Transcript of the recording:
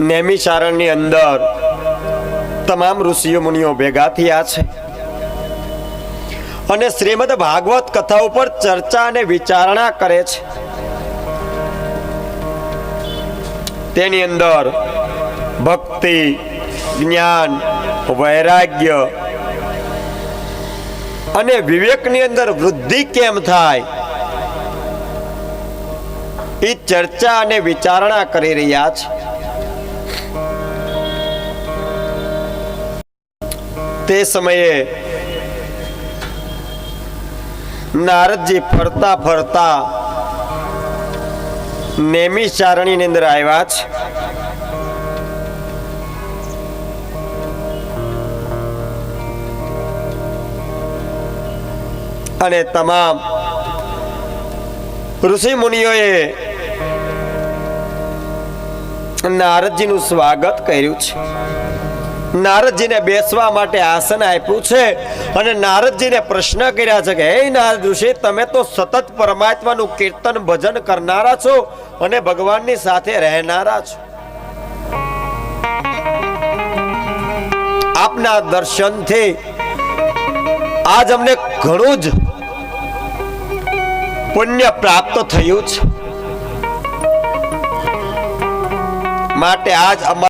નેમિશારણની અંદર તમામ ઋષિઓ, મુનિઓ ભેગા થયા છે. અને શ્રીમદ ભાગવત કથા ઉપર ચર્ચા અને વિચારણા કરે છે. તેની અંદર ભક્તિ, જ્ઞાન, વૈરાગ્ય અને વિવેકની અંદર વૃદ્ધિ કેમ થાય? એ ચર્ચા અને વિચારણા કરી રહ્યા છે. તે સમયે નારદજી ફરતા ફરતા નેમી ચારણીની અંદર આવ્યા છે. અને તમામ ઋષિ મુનિઓએ નારદજીનું સ્વાગત કર્યું છે. નારદજીને બેસવા માટે આસન આપ્યું છે અને નારદજીને પ્રશ્ન કર્યા છે કે, હે નારદ ઋષિ, તમે તો સતત પરમાત્માનું કીર્તન ભજન કરનારા છો અને ભગવાનની સાથે રહેનારા છો. આપના દર્શનથી આજ અમને ઘણું જ પુણ્ય પ્રાપ્ત થયું છે. માટે આજ અમારા